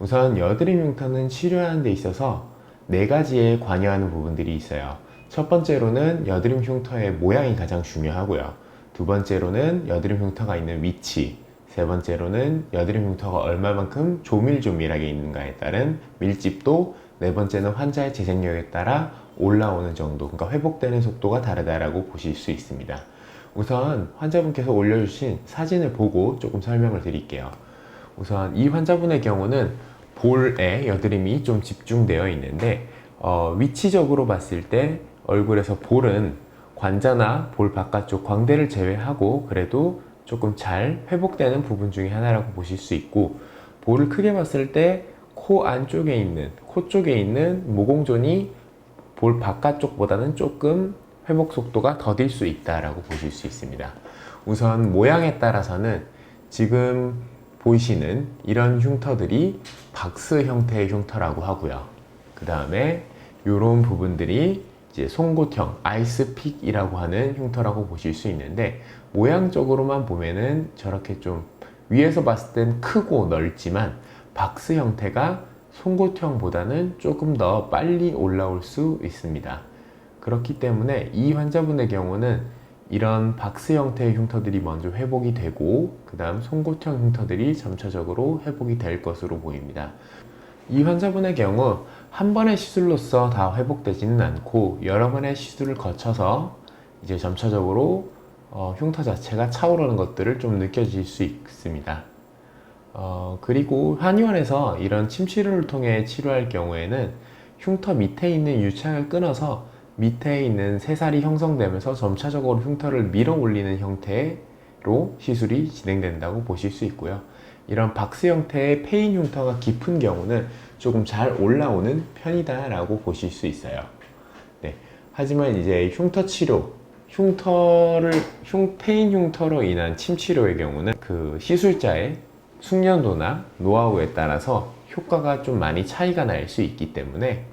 우선 여드름 흉터는 치료하는 데 있어서 네 가지에 관여하는 부분들이 있어요. 첫 번째로는 여드름 흉터의 모양이 가장 중요하고요. 두 번째로는 여드름 흉터가 있는 위치, 세 번째로는 여드름 흉터가 얼마만큼 조밀조밀하게 있는가에 따른 밀집도, 네 번째는 환자의 재생력에 따라 올라오는 정도, 그러니까 회복되는 속도가 다르다라고 보실 수 있습니다. 우선 환자분께서 올려주신 사진을 보고 조금 설명을 드릴게요. 우선 이 환자분의 경우는 볼에 여드름이 좀 집중되어 있는데 어, 위치적으로 봤을 때 얼굴에서 볼은 관자나 볼 바깥쪽 광대를 제외하고 그래도 조금 잘 회복되는 부분 중에 하나라고 보실 수 있고 볼을 크게 봤을 때 코 안쪽에 있는 코 쪽에 있는 모공존이 볼 바깥쪽보다는 조금 회복 속도가 더딜 수 있다라고 보실 수 있습니다. 우선 모양에 따라서는 지금 보이시는 이런 흉터들이 박스 형태의 흉터라고 하고요. 그 다음에 이런 부분들이 이제 송곳형, 아이스픽이라고 하는 흉터라고 보실 수 있는데 모양적으로만 보면은 저렇게 좀 위에서 봤을 땐 크고 넓지만 박스 형태가 송곳형보다는 조금 더 빨리 올라올 수 있습니다. 그렇기 때문에 이 환자분의 경우는 이런 박스 형태의 흉터들이 먼저 회복이 되고 그 다음 송곳형 흉터들이 점차적으로 회복이 될 것으로 보입니다. 이 환자분의 경우 한 번의 시술로서 다 회복되지는 않고 여러 번의 시술을 거쳐서 이제 점차적으로 어, 흉터 자체가 차오르는 것들을 좀 느껴질 수 있습니다. 어, 그리고 한의원에서 이런 침 치료를 통해 치료할 경우에는 흉터 밑에 있는 유착을 끊어서 밑에 있는 새살이 형성되면서 점차적으로 흉터를 밀어 올리는 형태로 시술이 진행된다고 보실 수 있고요. 이런 박스 형태의 페인 흉터가 깊은 경우는 조금 잘 올라오는 편이다라고 보실 수 있어요. 네. 하지만 이제 흉터 치료, 흉터를 흉 페인 흉터로 인한 침 치료의 경우는 그 시술자의 숙련도나 노하우에 따라서 효과가 좀 많이 차이가 날 수 있기 때문에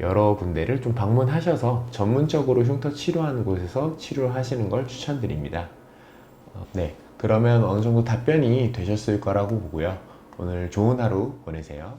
여러 군데를 좀 방문하셔서 전문적으로 흉터 치료하는 곳에서 치료를 하시는 걸 추천드립니다. 어, 네. 그러면 어느 정도 답변이 되셨을 거라고 보고요. 오늘 좋은 하루 보내세요.